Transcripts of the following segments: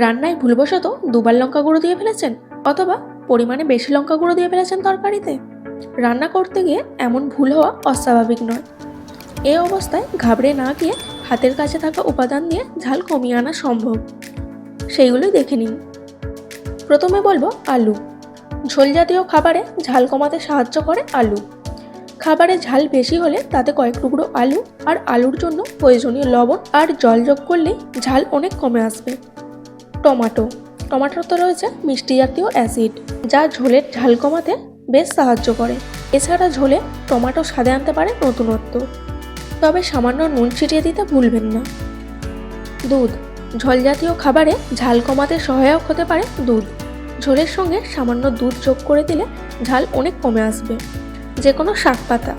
রান্নায় ভুলবশত দুবার লঙ্কা গুঁড়ো দিয়ে ফেলেছেন অথবা পরিমাণে বেশি লঙ্কা গুঁড়ো দিয়ে ফেলেছেন তরকারিতে। রান্না করতে গিয়ে এমন ভুল হওয়া অস্বাভাবিক নয়। এ অবস্থায় ঘাবড়ে না গিয়ে হাতের কাছে থাকা উপাদান দিয়ে ঝাল কমিয়ে আনা সম্ভব। সেইগুলোই দেখে নিন। প্রথমে বলব আলু। ঝোল জাতীয় খাবারে ঝাল কমাতে সাহায্য করে আলু। খাবারে ঝাল বেশি হলে তাতে কয়েক টুকরো আলু আর আলুর জন্য প্রয়োজনীয় লবণ আর জল যোগ করলেই ঝাল অনেক কমে আসবে। টমাটো। টমাটোতে রয়েছে মিষ্টি জাতীয় অ্যাসিড, যা ঝোলের ঝাল কমাতে বেশ সাহায্য করে। এছাড়া ঝোলে টমাটো স্বাদে আনতে পারে নতুনত্ব। তবে সামান্য নুন ছিটিয়ে দিতে ভুলবেন না। দুধ। ঝোল জাতীয় খাবারে ঝাল কমাতে সহায়ক হতে পারে দুধ। ঝোলের সঙ্গে সামান্য দুধ যোগ করে দিলে ঝাল অনেক কমে আসবে। যে কোনো শাক পাতা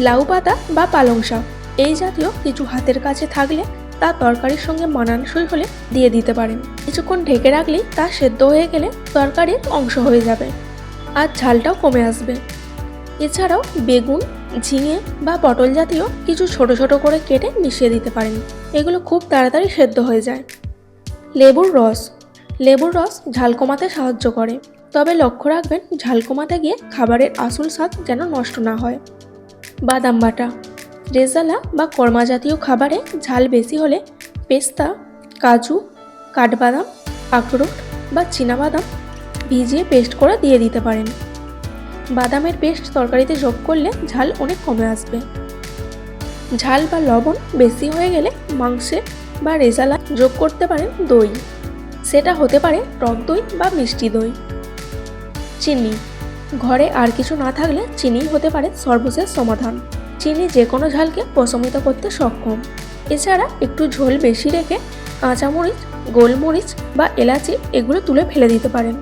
লাউ পাতা বা পালং শাক, এই জাতীয় কিছু হাতের কাছে থাকলে তা তরকারির সঙ্গে মানানসই হলে দিয়ে দিতে পারেন। কিছুক্ষণ ঢেকে রাখলেই তা সেদ্ধ হয়ে গেলে তরকারির অংশ হয়ে যাবে আর ঝালটাও কমে আসবে। এছাড়াও বেগুন, ঝিঙে বা পটল জাতীয় কিছু ছোট ছোট করে কেটে মিশিয়ে দিতে পারেন। এগুলো খুব তাড়াতাড়ি সেদ্ধ হয়ে যায়। লেবুর রস। লেবুর রস ঝাল কমাতে সাহায্য করে। তবে লক্ষ্য রাখবেন ঝাল কমাতে গিয়ে খাবারের আসল স্বাদ যেন নষ্ট না হয়। বাদাম বাটা। রেজালা বা কর্মা জাতীয় খাবারে ঝাল বেশি হলে পেস্তা, কাজু, কাঠবাদাম, আখরোট বা চীনাবাদাম ভিজিয়ে পেস্ট করে দিয়ে দিতে পারেন। বাদামের পেস্ট তরকারিতে যোগ করলে ঝাল অনেক কমে আসবে। ঝাল বা লবণ বেশি হয়ে গেলে মাংসে বা রেজালা যোগ করতে পারেন দই। সেটা হতে পারে টক দই বা মিষ্টি দই। চিনি। ঘরে আর কিছু না থাকলে চিনি হতে পারে সর্বশেষ সমাধান। চিনি যে কোনো ঝালকে প্রশমিত করতে সক্ষম। এছাড়া একটু ঝোল বেশি রেখে কাঁচামরিচ, গোলমরিচ বা এলাচি এগুলো তুলে ফেলে দিতে পারেন।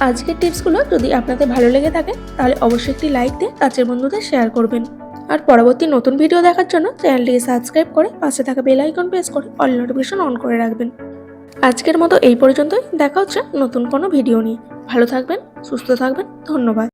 আজকের টিপসগুলো যদি আপনাদের ভালো লেগে থাকে, তাহলে অবশ্যই একটি লাইক দিয়ে কাছের বন্ধুদের শেয়ার করবেন। আর পরবর্তী নতুন ভিডিও দেখার জন্য চ্যানেলটিকে সাবস্ক্রাইব করে পাশে থাকা বেল আইকন প্রেস করে অল নোটিফিকেশন অন করে রাখবেন। আজকের মতো এই পর্যন্তই। দেখা হচ্ছে নতুন কোনো ভিডিও নিয়ে। ভালো থাকবেন, সুস্থ থাকবেন। ধন্যবাদ।